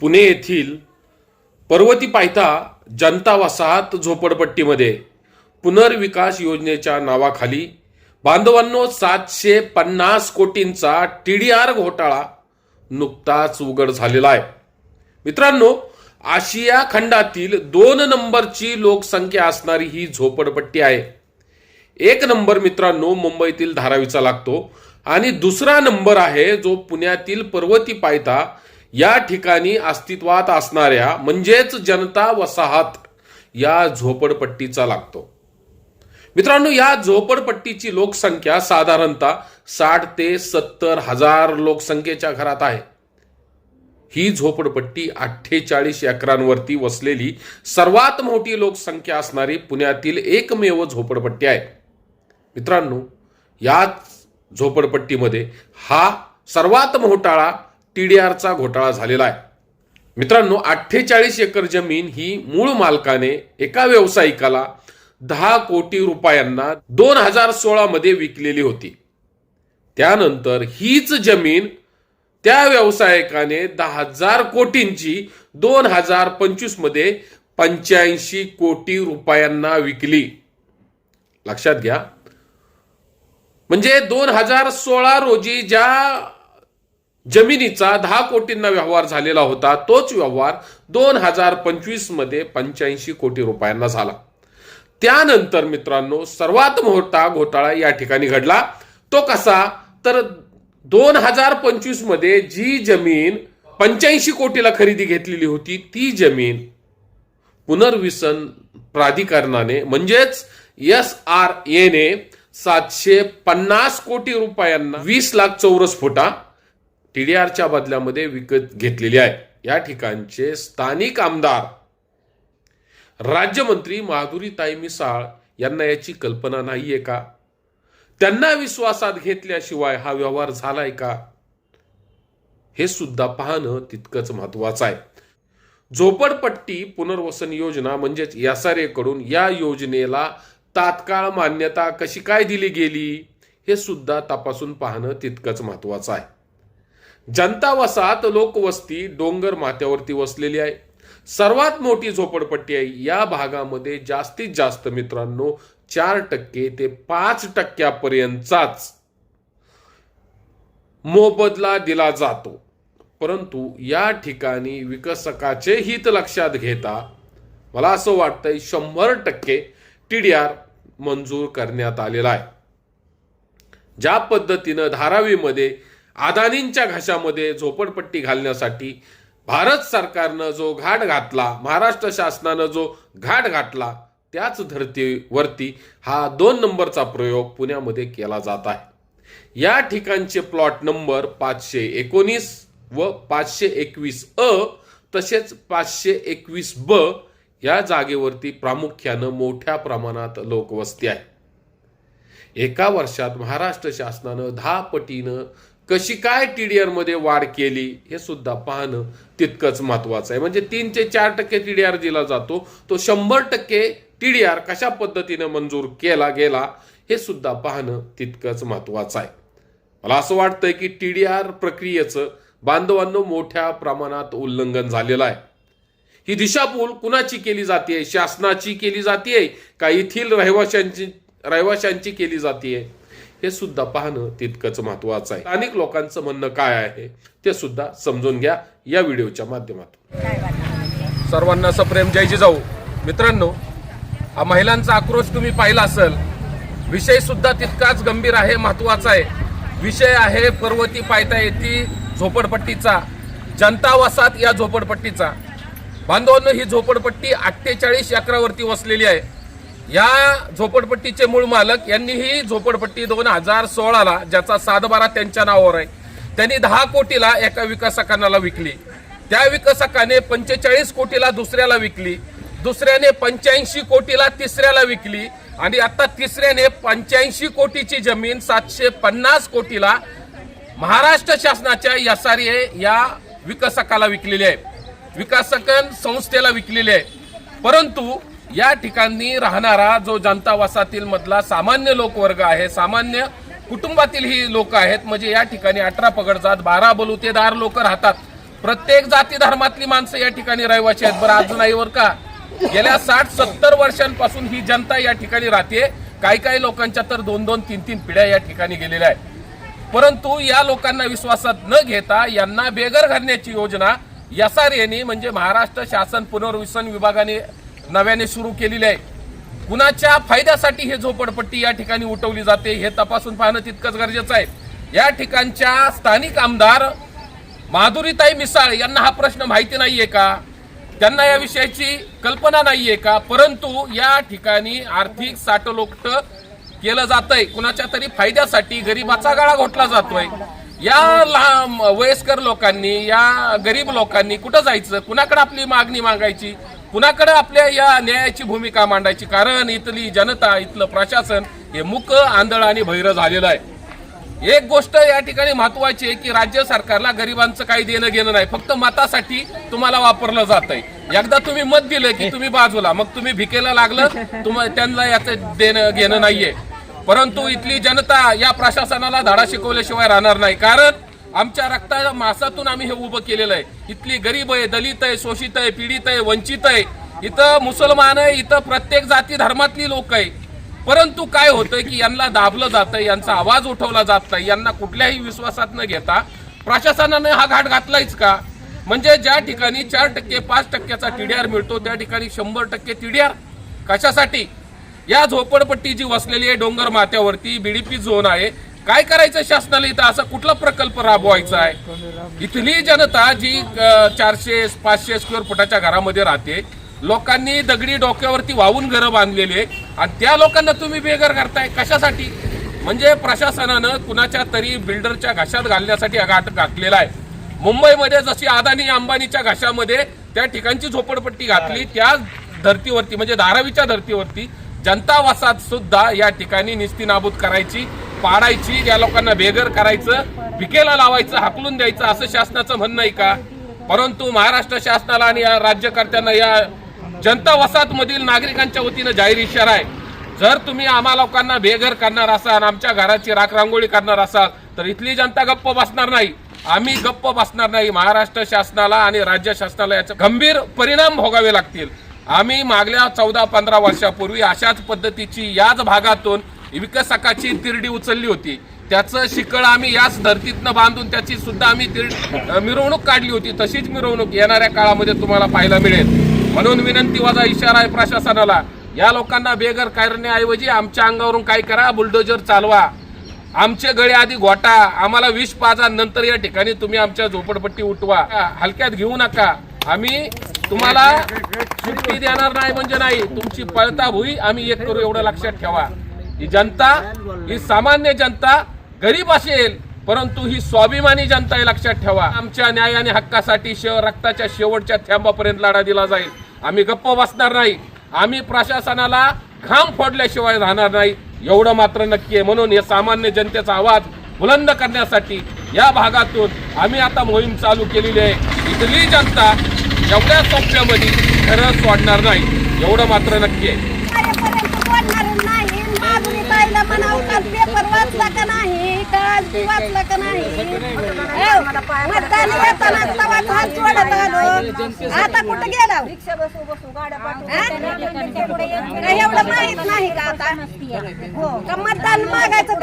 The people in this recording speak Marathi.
पुणे येथील पर्वती पायथा जनता वसाहत झोपडपट्टीमध्ये पुनर्विकास योजनेच्या नावाखाली बांधवांनो सातशे पन्नास कोटींचा टी डी आर घोटाळा नुकताच उघड झालेला आहे. मित्रांनो आशिया खंडातील दोन नंबरची लोकसंख्या असणारी ही झोपडपट्टी आहे. एक नंबर मित्रांनो मुंबईतील धारावीचा लागतो आणि दुसरा नंबर आहे जो पुण्यातील पर्वती पायथा या ठिकाणी अस्तित्वात असणाऱ्या म्हणजेच जनता वसाहत या झोपडपट्टीचा लागतो. मित्रांनो या झोपडपट्टीची लोकसंख्या साधारणतः साठ ते सत्तर हजार लोकसंख्येच्या घरात आहे. ही झोपडपट्टी अठ्ठेचाळीस एकरांवरती वसलेली सर्वात मोठी लोकसंख्या असणारी पुण्यातील एकमेव झोपडपट्टी आहे. मित्रांनो याच झोपडपट्टीमध्ये हा सर्वात मोठाळा टी डी आरचा घोटाळा झालेला आहे. मित्रांनो अठ्ठेचाळीस एकर जमीन ही मूळ मालकाने एका व्यावसायिकाला दहा कोटी रुपयांना दोन हजार सोळा मध्ये विकलेली होती. त्यानंतर हीच जमीन त्या व्यावसायिकाने दहा हजार कोटींची दोन हजार पंचवीसमध्ये पंच्याऐंशी कोटी रुपयांना विकली. लक्षात घ्या. म्हणजे दोन हजार सोळा रोजी ज्या जमिनीचा दहा कोटींना व्यवहार झालेला होता तोच व्यवहार दोन हजार पंचवीसमध्ये पंच्याऐंशी कोटी रुपयांना झाला. त्यानंतर मित्रांनो सर्वात मोठा घोटाळा या ठिकाणी घडला. तो कसा? तर दोन हजार पंचवीसमध्ये जी जमीन पंच्याऐंशी कोटीला खरेदी घेतलेली होती ती जमीन पुनर्विसन प्राधिकरणाने म्हणजेच एस आर एने सातशे पन्नास कोटी रुपयांना वीस लाख चौरस फुटा टी डी आरच्या बदल्यामध्ये विकत घेतलेली आहे. या ठिकाणचे स्थानिक आमदार राज्यमंत्री माधुरीताई मिसाळ यांना याची कल्पना नाहीये का? त्यांना विश्वासात घेतल्याशिवाय हा व्यवहार झालाय का? हे सुद्धा पाहणं तितकंच महत्वाचं आहे. झोपडपट्टी पुनर्वसन योजना म्हणजेच यासारेकडून या योजनेला तात्काळ मान्यता कशी काय दिली गेली? हे सुद्धा तपासून पाहणं तितकंच महत्वाचं आहे. जनता वसाहत लोकवस्ती डोंगर माथ्यावरती वसलेली आहे. सर्वात मोठी झोपडपट्टी आहे. या भागामध्ये जास्तीत जास्त मित्रांनो चार टक्के ते पाच टक्क्यापर्यंतचाच मोबदला दिला जातो. परंतु या ठिकाणी विकसकाचे हित लक्षात घेता मला असं वाटतंय शंभर टक्के टी डी आर मंजूर करण्यात आलेला आहे. ज्या पद्धतीनं धारावीमध्ये अदानींच्या घशामध्ये झोपडपट्टी घालण्यासाठी भारत सरकारनं जो घाट घातला महाराष्ट्र शासनानं जो घाट घातला त्याच धर्तीवरती हा दोन नंबरचा प्रयोग पुण्यामध्ये केला जात आहे. या ठिकाणचे प्लॉट नंबर पाचशे एकोणीस व पाचशे एकवीस अ तसेच पाचशे एकवीस ब या जागेवरती प्रामुख्यानं मोठ्या प्रमाणात लोकवस्ती आहे. एका वर्षात महाराष्ट्र शासनानं दहा पटीनं कशी काय टी डी आरमध्ये वाढ केली हे सुद्धा पाहणं तितकंच महत्वाचं आहे. म्हणजे तीन ते चार टक्के टी डी आर दिला जातो. तो शंभर टक्के टी डी आर कशा पद्धतीनं मंजूर केला गेला हे सुद्धा पाहणं तितकंच महत्वाचं आहे. मला असं वाटतंय की टी डी आर प्रक्रियेचं बांधवांनो मोठ्या प्रमाणात उल्लंघन झालेलं आहे. ही दिशाभूल कुणाची केली जाते शासनाची केली जाते का येथील रहिवाशांची रहिवाशांची केली जाते हे सुद्धा पाहणं तितकंच महत्वाचं आहे. स्थानिक लोकांचं म्हणणं काय आहे ते सुद्धा समजून घ्या या व्हिडिओच्या माध्यमातून. सर्वांना सप्रेम जय जाऊ. मित्रांनो हा महिलांचा आक्रोश तुम्ही पाहिला असेल विषय सुद्धा तितकाच गंभीर आहे महत्त्वाचा आहे. विषय आहे पर्वती पायथा येथील झोपडपट्टीचा जनता वसाहत या झोपडपट्टीचा. बांधवांनो ही झोपडपट्टी अठ्ठेचाळीस एकरावरती वसलेली आहे. या झोपडपट्टीचे मूळ मालक यांनी ही झोपडपट्टी दोन हजार सोळाला ज्याचा सातबारा त्यांच्या नावावर आहे त्यांनी दहा कोटीला एका विकासकांना विकली. त्या विकासकाने पंचेचाळीस कोटीला दुसऱ्याला विकली दुसऱ्याने पंच्याऐंशी कोटीला तिसऱ्याला विकली आणि आता तिसऱ्याने पंच्याऐंशी कोटीची जमीन सातशे पन्नास कोटीला महाराष्ट्र शासनाच्या एसआरए या विकासकाला विकलेली आहे. विकासकन संस्थेला विकलेली आहे. परंतु या ठिकाणी राहणारा जो जनता वसातील मधला सामान्य लोकवर्ग आहे सामान्य कुटुंबातील ही लोक आहेत म्हणजे या ठिकाणी अठरा पगडजात बारा बलुतेदार लोक राहतात. प्रत्येक जाती धर्मातली माणसं या ठिकाणी रहिवासी आहेत. बरं अजून आईवर का? गेल्या साठ सत्तर वर्षांपासून ही जनता या ठिकाणी राहते. काही काही लोकांच्या तर दोन दोन तीन तीन पिढ्या या ठिकाणी गेलेल्या आहेत. परंतु या लोकांना विश्वासात न घेता यांना बेघर घालण्याची योजना एसआर यांनी म्हणजे महाराष्ट्र शासन पुनर्वसन विभागाने नव्याने सुरू केलेली आहे. कुणाच्या फायद्यासाठी हे झोपडपट्टी या ठिकाणी उठवली जाते हे तपासून पाहणं तितकंच गरजेचं आहे. या ठिकाणच्या स्थानिक आमदार माधुरीताई मिसाळ यांना हा प्रश्न माहिती नाहीये का? त्यांना या विषयाची कल्पना नाहीये का? परंतु या ठिकाणी आर्थिक साठलोट केलं जातंय. कुणाच्या तरी फायद्यासाठी गरिबाचा गाळा घोटला जातोय. या लहान वयस्कर लोकांनी या गरीब लोकांनी कुठं जायचं? कुणाकडे आपली मागणी मागायची? कुणाकडे आपल्या या न्यायाची भूमिका मांडायची? कारण इथली जनता इथलं प्रशासन हे मुक आंधळ आणि भैर झालेलं आहे. एक गोष्ट या ठिकाणी महत्वाची आहे की राज्य सरकारला गरिबांचं काही देणं घेणं नाही. फक्त मतासाठी तुम्हाला वापरलं जात आहे एकदा तुम्ही मत दिलं की तुम्ही बाजूला मग तुम्ही भिकेला लागलं तुम्हाला त्यांना याचं देणं घेणं नाहीये. परंतु इथली जनता या प्रशासनाला धडा शिकवल्याशिवाय राहणार नाही. कारण आमच्या रक्ताच्या मासातून आम्ही हे उभं केलेलं आहे. इथली गरीब आहे दलित आहे शोषित आहे पीडित आहे वंचित आहे. इथं मुसलमान आहे इथं प्रत्येक जाती धर्मातली लोक आहे. परंतु काय होतंय की यांना दाबलं जातं यांचा आवाज उठवला जात नाही यांना कुठल्याही विश्वासात न घेता प्रशासनाने हा घाट घातलायच का? म्हणजे ज्या ठिकाणी चार टक्के पाच टक्क्याचा टीडीआर मिळतो त्या ठिकाणी शंभर टक्के टीडीआर. कशासाठी? या झोपडपट्टी जी वसलेली आहे डोंगर माथ्यावरती बीडीपी झोन आहे काय करायचं शासनाला इथं? असा कुठला प्रकल्प राबवायचा आहे? इथली जनता जी चारशे पाचशे स्क्वेअर फुटाच्या घरामध्ये राहते लोकांनी दगडी डोक्यावरती वाहून घरं बांधलेली आहे आणि त्या लोकांना तुम्ही बेघर करताय. कशासाठी? म्हणजे प्रशासनानं कुणाच्या तरी बिल्डरच्या घशात घालण्यासाठी घाट घातलेला आहे. मुंबईमध्ये जशी अदानी अंबानीच्या घशामध्ये त्या ठिकाणची झोपडपट्टी घातली त्या धर्तीवरती म्हणजे धारावीच्या धर्तीवरती जनता वसाहत सुद्धा या ठिकाणी निस्ती नाबूद करायची. पाडायची या लोकांना बेघर करायचं पिकेला लावायचं हाकलून द्यायचं असं शासनाचं म्हणणं आहे का? परंतु महाराष्ट्र शासनाला आणि या राज्यकर्त्यांना या जनता वसाहत मधील नागरिकांच्या वतीनं जाहीर इशारा आहे. जर तुम्ही आम्हा लोकांना बेघर करणार असाल आमच्या घराची राख रांगोळी करणार असाल तर इथली जनता गप्प बसणार नाही. आम्ही गप्प बसणार नाही. महाराष्ट्र शासनाला आणि राज्य शासनाला याचे गंभीर परिणाम भोगावे लागतील. आम्ही मागल्या चौदा पंधरा वर्षापूर्वी अशाच पद्धतीची याच भागातून विकसकाची तिरडी उचलली होती. त्याचं शिकळ आम्ही याच धर्तीतनं बांधून त्याची सुद्धा आम्ही मिरवणूक काढली होती. तशीच मिरवणूक येणाऱ्या काळामध्ये तुम्हाला पाहायला मिळेल. म्हणून विनंती माझा इशारा आहे प्रशासनाला या लोकांना बेघर करण्याऐवजी आमच्या अंगावरून काय करा बुलडोजर चालवा. आमचे गळे आधी घोटा आम्हाला विष पाजा नंतर या ठिकाणी तुम्ही आमच्या झोपडपट्टी उठवा. हलक्यात घेऊ नका. आम्ही तुम्हाला सुट्टी देणार नाही म्हणजे नाही. तुमची पळता भुई आम्ही एक करू एवढं लक्षात ठेवा. ही जनता ही सामान्य जनता गरीब असेल परंतु ही स्वाभिमानी जनता हे लक्षात ठेवा. आमच्या न्याय आणि हक्कासाठी शेव रक्ताच्या शेवटच्या थेंबापर्यंत लढा दिला जाईल. आम्ही गप्प बसणार नाही. आम्ही प्रशासनाला घाम फोडल्याशिवाय राहणार नाही. एवढं मात्र नक्की आहे. म्हणून हे सामान्य जनतेचा आवाज बुलंद करण्यासाठी या भागातून आम्ही आता मोहीम चालू केलेली आहे. इथली जनता एवढ्या सोप्यामध्ये खरं सोडणार नाही. एवढं मात्र नक्की आहे. वाचला का नाही हो, मतदान येताना तवाच हात जोडत आलो आता कुठं गेला एवढं माहीत नाही का आता हो का मतदान मागायचं